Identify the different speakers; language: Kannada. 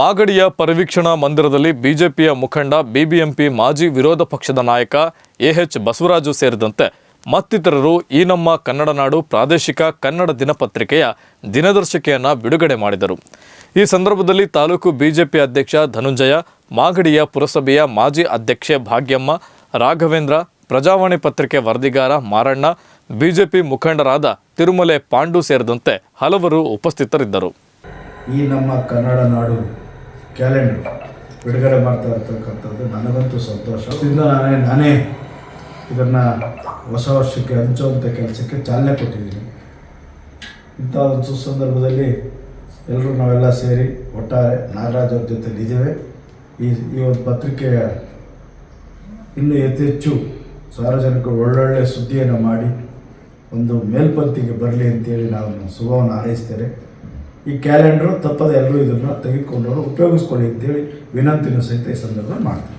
Speaker 1: ಮಾಗಡಿಯ ಪರಿವೀಕ್ಷಣಾ ಮಂದಿರದಲ್ಲಿ ಬಿಜೆಪಿಯ ಮುಖಂಡ, ಬಿಬಿಎಂಪಿ ಮಾಜಿ ವಿರೋಧ ಪಕ್ಷದ ನಾಯಕ ಎಎಚ್ ಬಸವರಾಜು ಸೇರಿದಂತೆ ಮತ್ತಿತರರು ಈ ನಮ್ಮ ಕನ್ನಡ ನಾಡು ಪ್ರಾದೇಶಿಕ ಕನ್ನಡ ದಿನಪತ್ರಿಕೆಯ ದಿನದರ್ಶಿಕೆಯನ್ನು ಬಿಡುಗಡೆ ಮಾಡಿದರು. ಈ ಸಂದರ್ಭದಲ್ಲಿ ತಾಲೂಕು ಬಿಜೆಪಿ ಅಧ್ಯಕ್ಷ ಧನುಂಜಯ, ಮಾಗಡಿಯ ಪುರಸಭೆಯ ಮಾಜಿ ಅಧ್ಯಕ್ಷೆ ಭಾಗ್ಯಮ್ಮ, ರಾಘವೇಂದ್ರ, ಪ್ರಜಾವಾಣಿ ಪತ್ರಿಕೆ ವರದಿಗಾರ ಮಾರಣ್ಣ, ಬಿಜೆಪಿ ಮುಖಂಡರಾದ ತಿರುಮಲೆ ಪಾಂಡು ಸೇರಿದಂತೆ ಹಲವರು ಉಪಸ್ಥಿತರಿದ್ದರು.
Speaker 2: ಈ ನಮ್ಮ ಕನ್ನಡ ನಾಡು ಕ್ಯಾಲೆಂಡರ್. ಬಿಡುಗಡೆ ಮಾಡ್ತಾ ಇರ್ತಕ್ಕಂಥದ್ದು ನನಗಂತೂ ಸಂತೋಷ. ಇದರಿಂದ ನಾನೇ ನಾನೇ ಇದನ್ನು ಹೊಸ ವರ್ಷಕ್ಕೆ ಹಂಚುವಂಥ ಕೆಲಸಕ್ಕೆ ಚಾಲನೆ ಕೊಟ್ಟಿದ್ದೀನಿ. ಇಂಥ ಒಂದು ಸುಸಂದರ್ಭದಲ್ಲಿ ಎಲ್ಲರೂ ನಾವೆಲ್ಲ ಸೇರಿ ಒಟ್ಟಾರೆ ನಾಗರಾಜ್ ಅವ್ರ ಜೊತೆಯಲ್ಲಿ ಇದ್ದೇವೆ. ಈ ಈ ಒಂದು ಪತ್ರಿಕೆಯ ಇನ್ನೂ ಯಥೆಚ್ಚು ಸಾರ್ವಜನಿಕರು ಒಳ್ಳೊಳ್ಳೆ ಸುದ್ದಿಯನ್ನು ಮಾಡಿ ಒಂದು ಮೇಲ್ಪಂಕ್ತಿಗೆ ಬರಲಿ ಅಂತೇಳಿ ನಾವು ಶುಭವನ್ನು ಹಾರೈಸ್ತೇನೆ ಈ ಕ್ಯಾಲೆಂಡ್ರು ತಪ್ಪದೆ ಎಲ್ಲರೂ ಇದನ್ನು ತೆಗೆದುಕೊಂಡು ಉಪಯೋಗಿಸ್ಕೊಳ್ಳಿ ಅಂತೇಳಿ ವಿನಂತಿನೂ ಸಹಿತ ಈ ಸಂದರ್ಭದಲ್ಲಿ ಮಾಡ್ತೀನಿ.